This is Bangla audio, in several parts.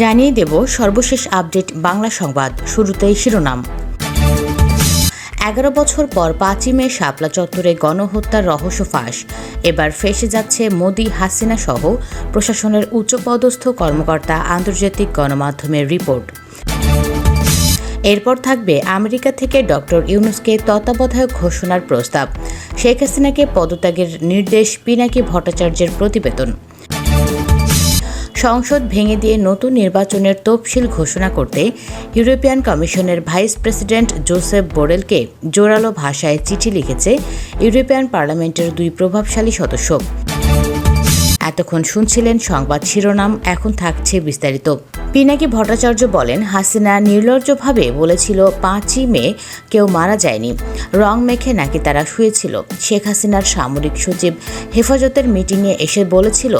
জানিয়ে দেব সর্বশেষ আপডেট বাংলা সংবাদ, শুরুতেই শিরোনাম। এগারো বছর পর পাঁচই মে শাপলা চত্বরে গণহত্যার রহস্য ফাঁস। এবার ফেসে যাচ্ছে মোদি, হাসিনা সহ প্রশাসনের উচ্চপদস্থ কর্মকর্তা আন্তর্জাতিক গণমাধ্যমের রিপোর্ট। এরপর থাকবে আমেরিকা থেকে ডক্টর ইউনুসকে তত্ত্বাবধায়ক ঘোষণার প্রস্তাব। শেখ হাসিনাকে পদত্যাগের নির্দেশ পিনাকি ভট্টাচার্যের প্রতিবেদন। সংসদ ভেঙে দিয়ে নতুন নির্বাচনের তফসিল ঘোষণা করতে ইউরোপিয়ান কমিশনের ভাইস প্রেসিডেন্ট জোসেফ বোরেলকে জোরালো ভাষায় চিঠি লিখেছে ইউরোপিয়ান পার্লামেন্টের দুই প্রভাবশালী সদস্য। এতক্ষণ শুনছিলেন সংবাদ শিরোনাম, এখন থাকছে বিস্তারিত। পিনাকি ভট্টাচার্য বলেন, হাসিনা নির্লজ্জভাবে বলেছিল, পাঁচই মে কেউ মারা যায়নি। রং মেখে নাকি তারা শুয়েছিল। শেখ হাসিনার সামরিক সচিব হেফাজতের মিটিংয়ে এসে বলেছিল,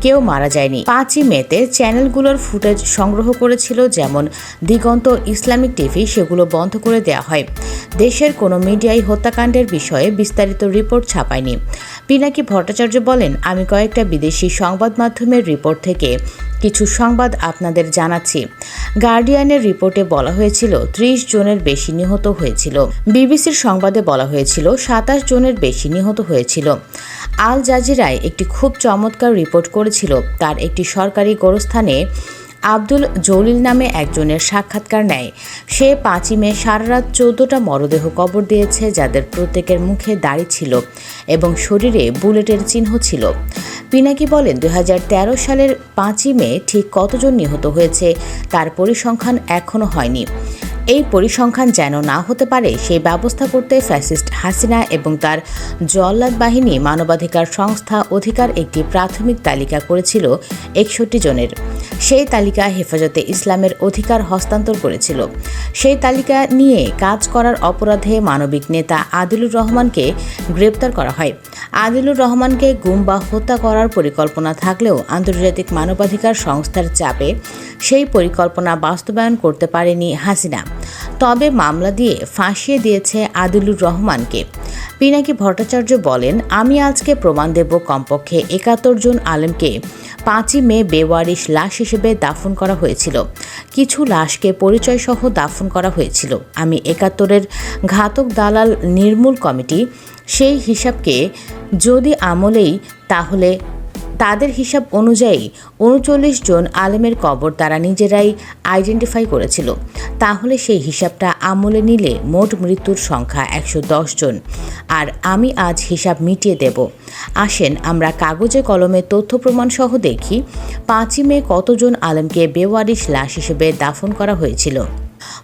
কেউ মারা যায়নি। পাঁচই মেতে চ্যানেলগুলোর ফুটেজ সংগ্রহ করেছিল যেমন দিগন্ত ইসলামিক টিভি, সেগুলো বন্ধ করে দেওয়া হয়। দেশের কোনো মিডিয়াই হত্যাকাণ্ডের বিষয়ে বিস্তারিত রিপোর্ট ছাপায়নি। পিনাকি ভট্টাচার্য বলেন, আমি কয়েকটা বিদেশি সংবাদ মাধ্যমের রিপোর্ট থেকে কিছু সংবাদ আপনাদের জানাচ্ছি। গার্ডিয়ানের রিপোর্টে বলা হয়েছিল, ত্রিশ জনের বেশি নিহত হয়েছিল। বিবিসির সংবাদে বলা হয়েছিল, সাতাশ জনের বেশি নিহত হয়েছিল। আল জাজিরায় একটি খুব চমৎকার রিপোর্ট করেছিল। তার একটি সরকারি গোরস্থানে আব্দুল জলিল নামে একজনের সাক্ষাৎকার নেয়। সে পাঁচই মে সারারাত চোদ্দটা মরদেহ কবর দিয়েছে, যাদের প্রত্যেকের মুখে দাড়ি ছিল এবং শরীরে বুলেটের চিহ্ন ছিল। পিনাকি বলেন দু হাজার তেরো সালের পাঁচই মে ঠিক কতজন নিহত হয়েছে তার পরিসংখ্যান এখনও হয়নি। এই পরিসংখ্যান যেন না হতে পারে, সেই ব্যবস্থা করতে ফ্যাসিস্ট হাসিনা এবং তার জল্লাদ বাহিনী মানবাধিকার সংস্থা অধিকার একটি প্রাথমিক তালিকা করেছিল একষট্টি জনের। সেই তালিকা হেফাজতে ইসলামের অধিকার হস্তান্তর করেছিল। সেই তালিকা নিয়ে কাজ করার অপরাধে মানবিক নেতা আদিলুর রহমানকে গ্রেপ্তার করা হয়। আদিলুর রহমানকে গুম বা হত্যা করার পরিকল্পনা থাকলেও আন্তর্জাতিক মানবাধিকার সংস্থার চাপে সেই পরিকল্পনা বাস্তবায়ন করতে পারেনি হাসিনা। তবে মামলা দিয়ে ফাঁসিয়ে দিয়েছে আদিলুর রহমানকে। পিনাকি ভট্টাচার্য বলেন, আমি আজকে প্রমাণ দেব কমপক্ষে একাত্তর জন আলেমকে। পাঁচই মে বেওয়ারিশ লাশ হিসেবে দাফন করা হয়েছিল। কিছু লাশকে পরিচয়সহ দাফন করা হয়েছিল। আমি একাত্তরের ঘাতক দালাল নির্মূল কমিটি সেই হিসাবকে যদি আমলেই তাহলে তাদের হিসাব অনুযায়ী উনচল্লিশ জন আলেমের কবর তারা নিজেরাই আইডেন্টিফাই করেছিল। তাহলে সেই হিসাবটা আমলে নিলে মোট মৃত্যুর সংখ্যা একশো দশ জন। আর আমি আজ হিসাব মিটিয়ে দেব। আসেন আমরা কাগজে কলমে তথ্য প্রমাণ সহ দেখি, পাঁচই মে কতজন আলেমকে বেওয়ারিশ লাশ হিসেবে দাফন করা হয়েছিল।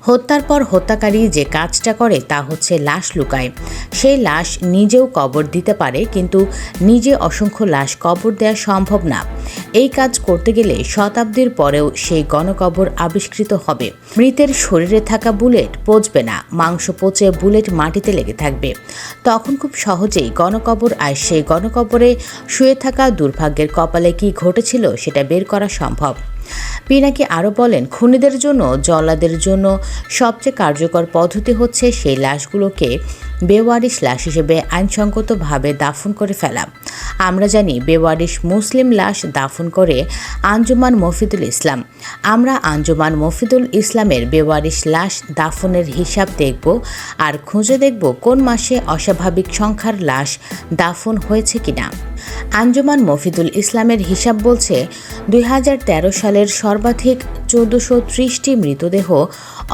হত্যার পর হত্যাকারী যে কাজটা করে তা হচ্ছে লাশ লুকায়। সেই লাশ নিজেও কবর দিতে পারে, কিন্তু নিজে অসংখ্য লাশ কবর দেওয়া সম্ভব না। এই কাজ করতে গেলে শতাব্দীর পরেও সেই গণকবর আবিষ্কৃত হবে। মৃতের শরীরে থাকা বুলেট পচবে না, মাংস পচে বুলেট মাটিতে লেগে থাকবে। তখন খুব সহজেই গণকবর আর সেই গণকবরে শুয়ে থাকা দুর্ভাগ্যের কপালে কি ঘটেছিল সেটা বের করা সম্ভব। পিনাকি আরও বলেন, খুনিদের জন্য জল্লাদের জন্য সবচেয়ে কার্যকর পদ্ধতি হচ্ছে সেই লাশগুলোকে বেওয়ারিশ লাশ হিসেবে আইনসঙ্গতভাবে দাফন করে ফেলা। আমরা জানি বেওয়ারিশ মুসলিম লাশ দাফন করে আঞ্জুমান মফিদুল ইসলাম। আমরা আঞ্জুমান মফিদুল ইসলামের বেওয়ারিশ লাশ দাফনের হিসাব দেখব আর খুঁজে দেখব কোন মাসে অস্বাভাবিক সংখ্যার লাশ দাফন হয়েছে কিনা। আঞ্জুমান মফিদুল ইসলামের হিসাব বলছে, দুই হাজার তেরো সালের সর্বাধিক চোদ্দোশো ত্রিশটি মৃতদেহ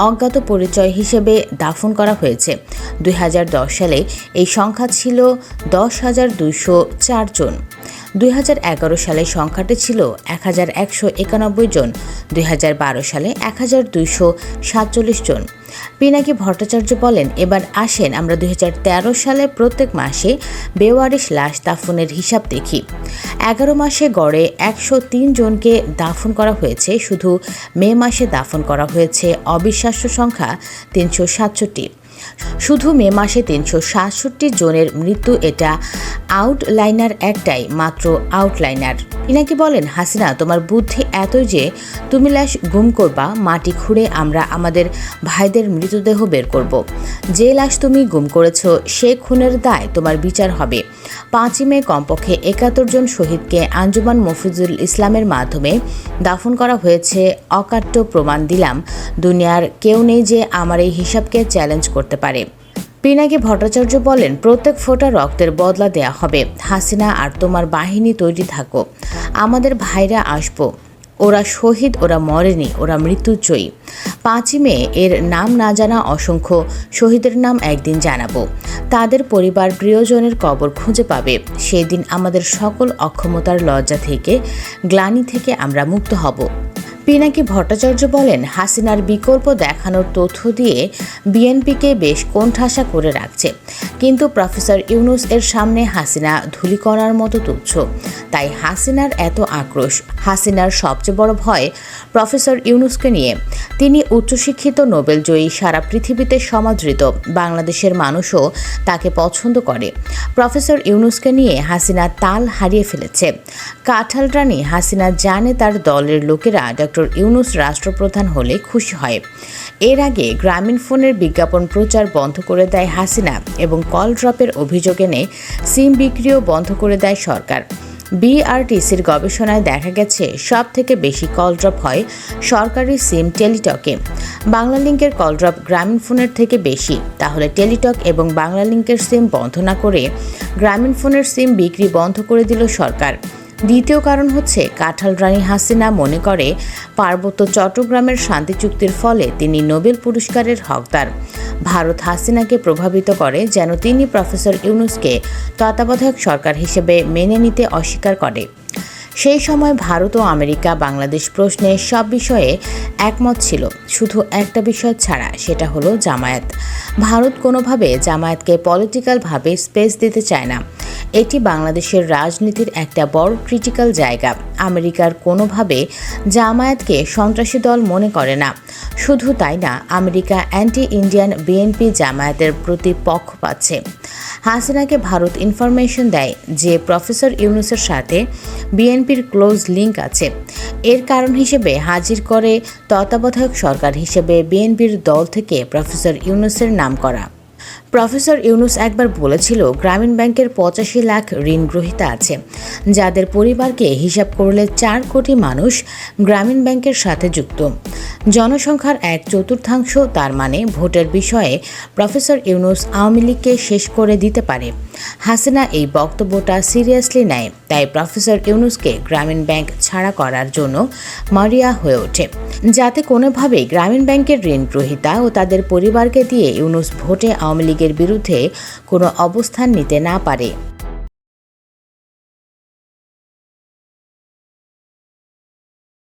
অজ্ঞাত পরিচয় হিসেবে দাফন করা হয়েছে। দুই হাজার দশ সালে এই সংখ্যা ছিল দশ হাজার দুইশো দুই সালে সংখ্যাটি ছিল এক হাজার একশো একানব্বই জন, দুই হাজার বারো সালে এক হাজার দুইশো সাতচল্লিশ জন। পিনাকি ভট্টাচার্য বলেন, এবার আসেন আমরা দু হাজার তেরো সালে প্রত্যেক মাসে বেওয়ারিশ লাশ দাফনের হিসাব দেখি। এগারো মাসে গড়ে একশো তিন জনকে দাফন করা হয়েছে, শুধু মে মাসে দাফন করা হয়েছে অবিশ্বাস্য সংখ্যা তিনশো সাতষট্টি। শুধু মে মাসে তিনশো সাতষট্টি জনের মৃত্যু, এটা আউটলাইনার একটাই, মাত্র আউটলাইনার ইনাকে বলেন, হাসিনা, তোমার বুদ্ধি এতই যে তুমি লাশ গুম করবা, মাটি খুঁড়ে আমরা আমাদের ভাইদের মৃতদেহ বের করব। যে লাশ তুমি গুম করেছ, সে খুনের দায় তোমার বিচার হবে পাঁচই মে কমপক্ষে একাত্তর জন শহীদকে আঞ্জুমান মফিজুল ইসলামের মাধ্যমে দাফন করা হয়েছে। অকাট্য প্রমাণ দিলাম, দুনিয়ার কেউ নেই যে আমার এই হিসাবকে চ্যালেঞ্জ করতে পারে। পিনাকি ভট্টাচার্য বলেন, প্রত্যেক ফোঁটা রক্তের বদলা দেয়া হবে। হাসিনা আর তোমার বাহিনী তৈরি থাকো। আমাদের ভাইরা আসব। ওরা শহীদ, ওরা মরেনি, ওরা মৃত্যুজয়ী পাঁচই মে এর নাম না জানা অসংখ্য শহীদের নাম একদিন জানাব। তাদের পরিবার প্রিয়জনের কবর খুঁজে পাবে। সেদিন আমাদের সকল অক্ষমতার লজ্জা থেকে, গ্লানি থেকে আমরা মুক্ত হব। পিনাকি ভট্টাচার্য বলেন হাসিনার বিকল্প দেখানোর তথ্য দিয়ে বিএনপিকে বেশ কোণঠাসা করে রাখছে। কিন্তু প্রফেসর ইউনুস এর সামনে হাসিনা ধুলিকণার মতো তুচ্ছ। তাই হাসিনার এত আক্রোশ, হাসিনার সবচেয়ে বড় ভয় প্রফেসর ইউনুসকে নিয়ে। তিনি উচ্চশিক্ষিত নোবেলজয়ী, সারা পৃথিবীতে সমাদৃত, বাংলাদেশের মানুষও তাকে পছন্দ করে। প্রফেসর ইউনুসকে নিয়ে হাসিনা তাল হারিয়ে ফেলেছে। কাঁঠাল রানী হাসিনা জানে তার দলের লোকেরা ডক্টর ইউনুস রাষ্ট্রপ্রধান হলে খুশি হয়। এর আগে গ্রামীণ ফোনের বিজ্ঞাপন প্রচার বন্ধ করে দেয় হাসিনা এবং কল ড্রপের অভিযোগ এনে সিম বিক্রিও বন্ধ করে দেয় সরকার। বিআরটিসির গবেষণায় দেখা গেছে সব থেকে বেশি কল ড্রপ হয় সরকারি সিম টেলিটকে। বাংলা লিঙ্কের কল ড্রপ গ্রামীণ ফোনের থেকে বেশি, তাহলে টেলিটক এবং বাংলা লিঙ্কের সিম বন্ধ না করে গ্রামীণ ফোনের সিম বিক্রি বন্ধ করে দিল সরকার। দ্বিতীয় কারণ হচ্ছে, কাঁঠাল রানী হাসিনা মনে করে, পার্বত্য চট্টগ্রামের শান্তি চুক্তির ফলে তিনি নোবেল পুরস্কারের হকদার। ভারত হাসিনাকে প্রভাবিত করে যেন তিনি প্রফেসর ইউনুসকে তত্ত্বাবধায়ক সরকার হিসেবে মেনে নিতে অস্বীকার করে। সেই সময় ভারত ও আমেরিকা বাংলাদেশ প্রশ্নে সব বিষয়ে একমত ছিল। শুধু একটা বিষয় ছাড়া, সেটা হলো জামায়াত। ভারত কোনোভাবে জামায়াতকে পলিটিক্যালভাবে স্পেস দিতে চায় না। এটি বাংলাদেশের রাজনীতির একটা বড় ক্রিটিক্যাল জায়গা। আমেরিকার কোনোভাবে জামায়াতকে সন্ত্রাসী দল মনে করে না। শুধু তাই না, আমেরিকা অ্যান্টি ইন্ডিয়ান বিএনপি জামায়াতের প্রতি পাচ্ছে। হাসিনাকে ভারত ইনফরমেশন দেয় যে প্রফেসর ইউনুসের সাথে বিএনপির ক্লোজ লিঙ্ক আছে। এর কারণ হিসেবে হাজির করে তত্ত্বাবধায়ক সরকার হিসেবে বিএনপির দল থেকে প্রফেসর ইউনুসের নাম করা প্রফেসর ইউনুস একবার বলেছিল, গ্রামীণ ব্যাংকের পঁচাশি লাখ ঋণ গ্রহীতা আছে। যাদের পরিবারকে হিসাব করলে চার কোটি মানুষ গ্রামীণ ব্যাংকের সাথে যুক্ত। জনসংখ্যার এক চতুর্থাংশ তার মানে ভোটের বিষয়ে প্রফেসর ইউনুস আওয়ামী লীগকে শেষ করে দিতে পারে। হাসিনা এই বক্তব্যটা সিরিয়াসলি নেয়, তাই প্রফেসর ইউনুসকে গ্রামীণ ব্যাংক ছাড়া করার জন্য মারিয়া হয়ে ওঠে। যাতে কোনোভাবেই গ্রামীণ ব্যাংকের ঋণ গ্রহীতা ও তাদের পরিবারকে দিয়ে ইউনুস ভোটে আওয়ামী লীগের বিরুদ্ধে কোনো অবস্থান নিতে না পারে।